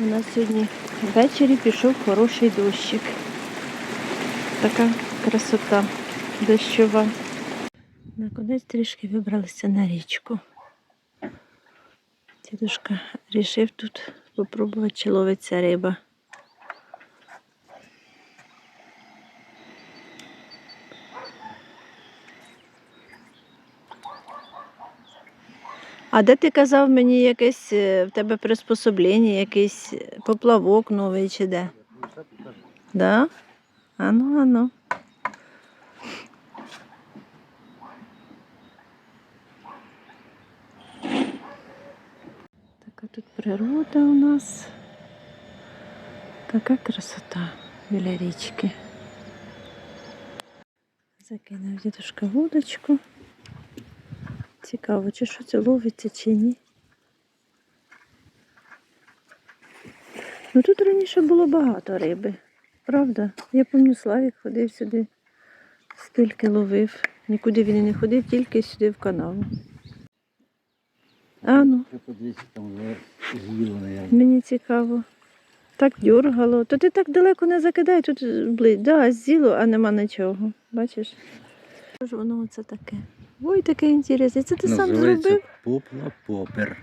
У нас сьогодні ввечері пішов хороший дощик. Така красота дощова. Наконець трішки вибралися на річку. Дідушка вирішив тут спробувати, чи ловиться риба. А де ти казав мені якесь е, в тебе приспособлення, якийсь е, поплавок новий чи де? Да? Ану, ану. Така тут природа у нас. Така красота біля річки. Закинув дідушка вудочку. Цікаво, чи що це ловиться, чи ні. Ну тут раніше було багато риби, правда? Я пам'ятаю, Славік ходив сюди, скільки ловив. Нікуди він і не ходив, тільки сюди в канаву. А ну, мені цікаво. Так дьоргало. То ти так далеко не закидай, тут близько. Да, з'їло, а нема нічого. Бачиш? Що ж воно це таке? Ой, таке інтересне. Це ти сам зробив? попла попер.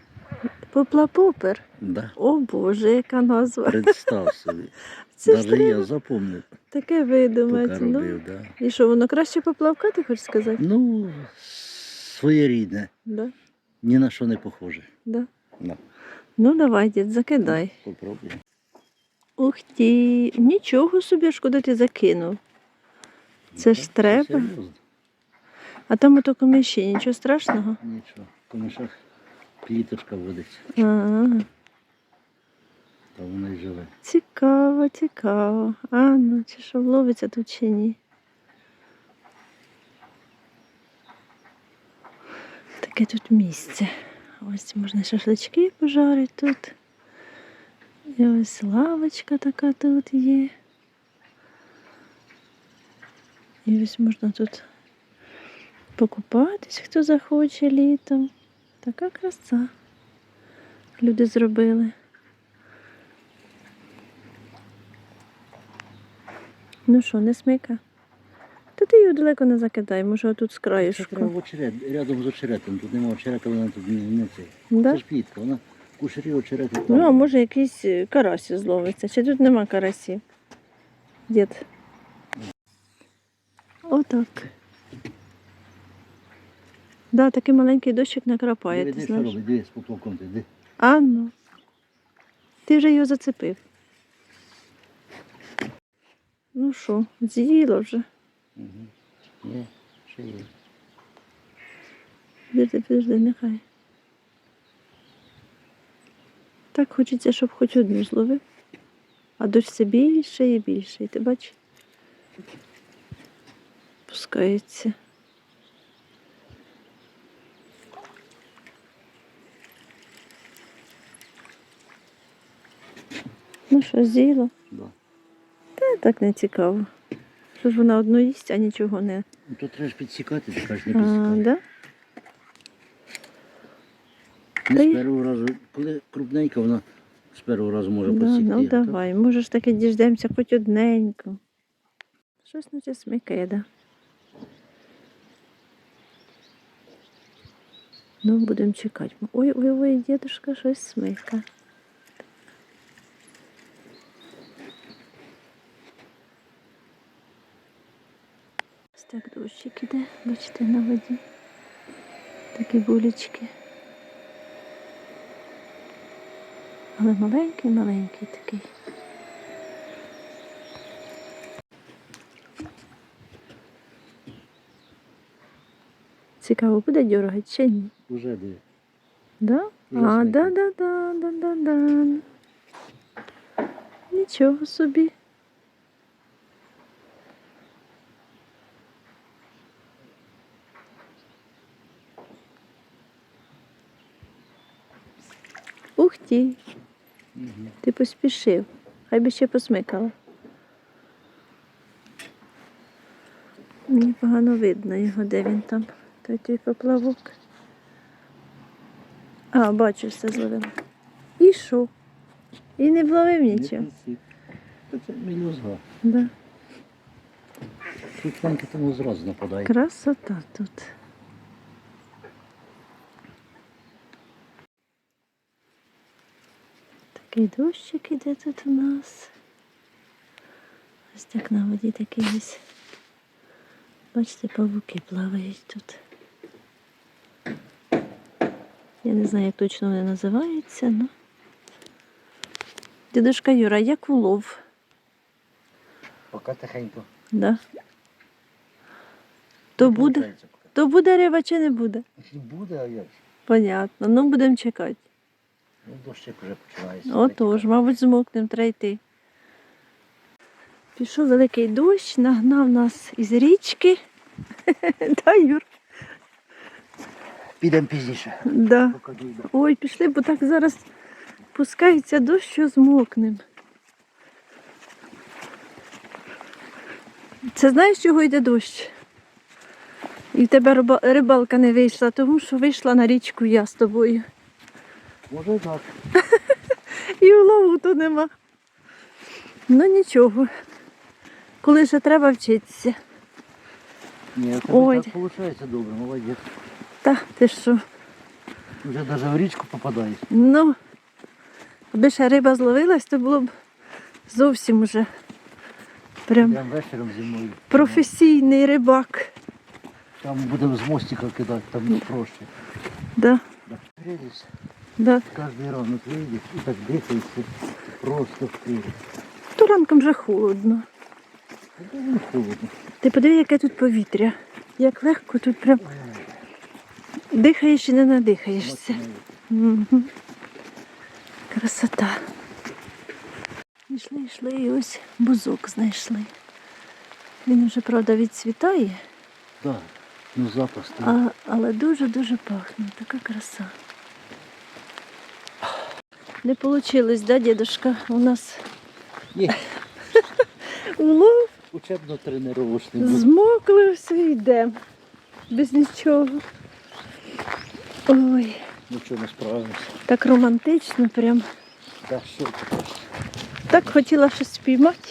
Попла-попер. Да. О Боже, яка назва. Представ собі. Це ж Навіть я запомнив, таке видумати. Ну. робив. Да. І що, воно краще поплавка, ти хочеш сказати? Ну, своєрідне, Да, ні на що не похоже. да. Да. Ну давай, дід, закидай. Попробуй. Ух ти, нічого собі, шкода ти закинув. Це ж Так, треба. серйозно. А там ото комиші, нічого страшного. Нічого. В комишах пліточка водиться, А, та воно й живе. цікаво, цікаво. А, ну чи що ловиться тут чи ні? Таке тут місце. Ось можна шашлички пожарити тут. І ось лавочка така тут є. І ось можна тут покупатись, хто захоче літом. Така краса. Люди зробили. Ну що, не смика? Та ти його далеко не закидай, може отут з Це краєшку. очерет, рядом з очеретом. Тут немає очерета, вона тут не, не це. Да? Це ж плітка, вона кушарі очерету там. Ну, а може якийсь е, карась зловиться. Чи тут нема карасів? Дід. Отак. Да, такий маленький дощик накрапає, ти диви, що робить, диви, з поплавком ти, диви. А ну. Ти вже його зацепив. Ну що, з'їло вже. Угу. Є, ще є. Підожди, підожди, нехай. Так хочеться, щоб хоч одну зловив. А дощ все більше і більше. І ти бачиш? Пускається. Ну що, з'їла? Да. Та так не цікаво. Що ж вона одну їсть, а нічого не. Ну, то треба ж підсікати, ти кажеш, не А, підсікати. да? Не Та й- з першого разу, коли крупненька, вона з першого разу може Да, підсікти. ну а так давай, може ж таки діждемося хоч одненько. Щось наче смикає, да? Ну, будемо чекати. Ой, ой, ой, дідушка щось смика. Так дощик іде, бачите, на воді. Такі булечки. Але маленький, маленький такий. Цікаво, буде дергати чи ні? Уже диви. Да? А, да, да, да, да, да, да. Нічого собі. Ти, Угу. ти поспішив. Хай би ще посмикала. Мені погано видно його, де він там. Той той поплавок. А, бачу, все зловила. І що? І не вловив нічого. Це мелюзга. Да. Швиденько тому зразу нападає. Красота тут. Такий дощик іде тут у нас. Ось так на воді такий ось. Бачите, павуки плавають тут. Я не знаю, як точно вони називаються, але. Дідушка Юра, як улов? Поки тихенько. Да. То буде, то буде риба чи не буде? Буде, а як? Понятно. Ну будемо чекати. Ну, дощик вже починається. Отож, мабуть, змокнемо, треба йти. Пішов великий дощ, нагнав нас із річки. Да, Юр? Підемо пізніше. Да. Ой, пішли, бо так зараз пускається дощ, що змокнем. Це знаєш, чого йде дощ? І в тебе рибалка не вийшла, тому що вийшла на річку я з тобою. Може і так. І улову то нема. Ну нічого. Коли ще треба вчитися. Ні, це Ой. так виходить добре, молодець. Та ти що? Вже навіть в річку попадаєш. Ну, аби ще риба зловилась, то було б зовсім уже прям Прям вечором зі мною. професійний рибак. Там будемо з мостика кидати, там проще. Да, Да. Да. Кожний ранок вийдеш і так дихається. Просто вперед. То ранком вже холодно. Та не холодно. Ти подиви, яке тут повітря. Як легко тут прям дихаєш і не надихаєшся. Мгм. Красота. Йшли, йшли і ось бузок знайшли. Він вже, правда, відцвітає, Так, ну запах а, але дуже-дуже пахне. Така краса. Не вийшло, да, дідушка? У нас Ні, улов, учебно-тренувочний був. змокли все йдемо. Без нічого. Ой, Ну що, ми справимося. так романтично прям. Та що, Так хотіла щось спіймати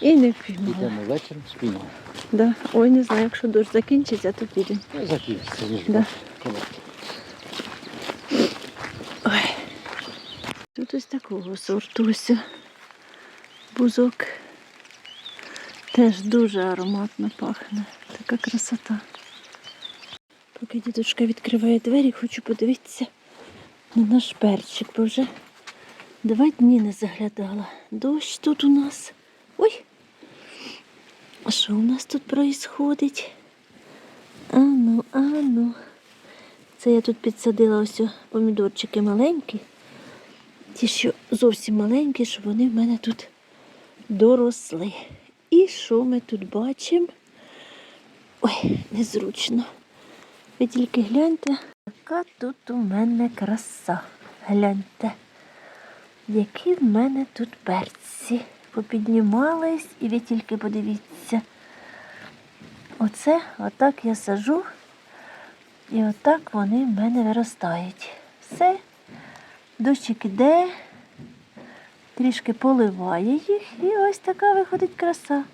і не впіймала. йдемо вечором спіймаємо. Да. Ой, не знаю, якщо дощ закінчиться, то підемо. Ну, закінчиться, ніж Да. коли. Ой. Тут ось такого сорту ось бузок. Теж дуже ароматно пахне. Така красота. Поки дідушка відкриває двері, хочу подивитися на наш перчик, бо вже два дні не заглядала. Дощ тут у нас. Ой! А що у нас тут проїсходить? Ану, ану. Це я тут підсадила ось помідорчики маленькі. Ті, що зовсім маленькі, щоб вони в мене тут доросли. І що ми тут бачимо? Ой, незручно. Ви тільки гляньте, яка тут у мене краса. Гляньте, які в мене тут перці. Попіднімались, і ви тільки подивіться. Оце, отак я сажу. І отак вони в мене виростають. Все, дощик іде, трішки поливає їх, і ось така виходить краса.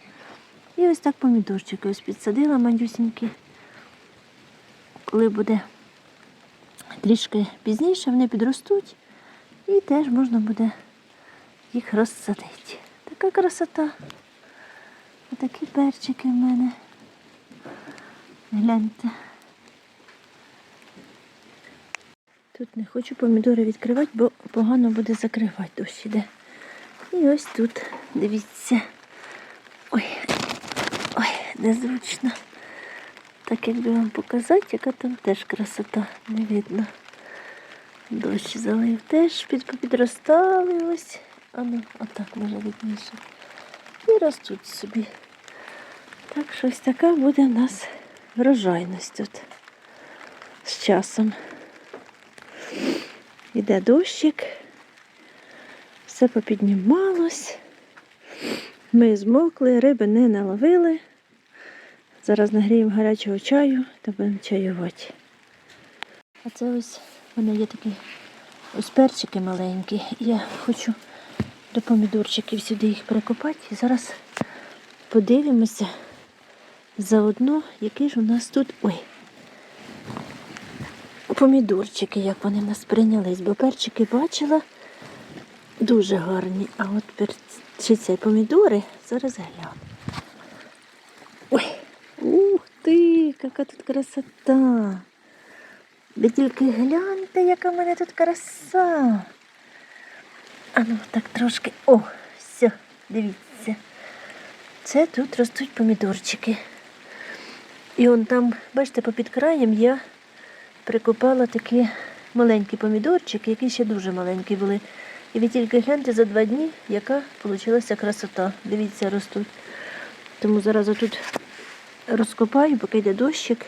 І ось так помідорчики ось підсадила мандюсінькі. Коли буде трішки пізніше, вони підростуть і теж можна буде їх розсадити. Така красота. Отакі перчики в мене. Гляньте. Тут не хочу помідори відкривати, бо погано буде закривати дощ іде. І ось тут, дивіться. Ой, ой, незручно. Так якби вам показати, яка там теж красота, не видно. Дощ залив теж підростали ось. А ну, отак може видніше. І ростуть собі. Так що ось така буде в нас врожайність тут з часом. Іде дощик, все попіднімалось. Ми змокли, риби не наловили. Зараз нагріємо гарячого чаю та будемо чаювати. А це ось в мене є такий Ось перчики маленькі. Я хочу до помідорчиків сюди їх прикопати. І зараз подивимося заодно, які ж у нас тут. Ой. Помідорчики, як вони в нас прийнялись, бо перчики бачила дуже гарні. А от перці ці помідори зараз гляну. Ой, ух ти, яка тут красота. Ви тільки гляньте, яка в мене тут краса. А ну так трошки. О, все, дивіться. Це тут ростуть помідорчики. І он там, бачите, попід краєм я прикопала такі маленькі помідорчики, які ще дуже маленькі були. І ви тільки гляньте за два дні, яка вийшла красота. Дивіться, ростуть. Тому зараз тут розкопаю, поки йде дощик,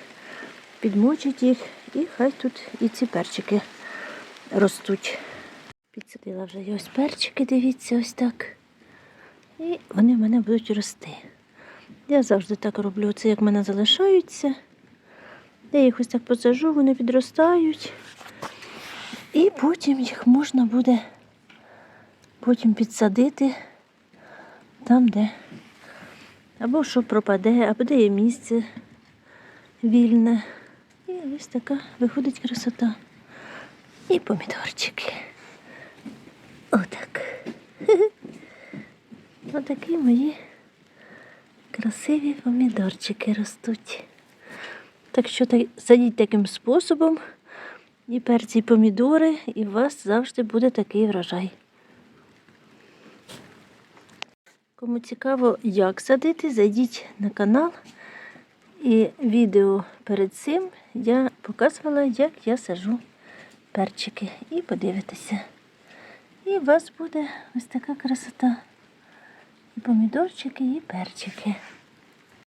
підмочить їх, і хай тут і ці перчики ростуть. Підсадила вже ось перчики, дивіться, ось так. І вони в мене будуть рости. Я завжди так роблю. Це як в мене залишаються. Я їх ось так посажу, вони підростають. І потім їх можна буде потім підсадити там, де або що пропаде, або де є місце вільне. І ось така виходить красота. І помідорчики. Отак. Отакі мої красиві помідорчики ростуть. Так що садіть таким способом і перці, і помідори, і у вас завжди буде такий врожай. Кому цікаво, як садити, зайдіть на канал. І відео перед цим я показувала, як я сажу перчики. І подивитися. І у вас буде ось така красота. І помідорчики, і перчики.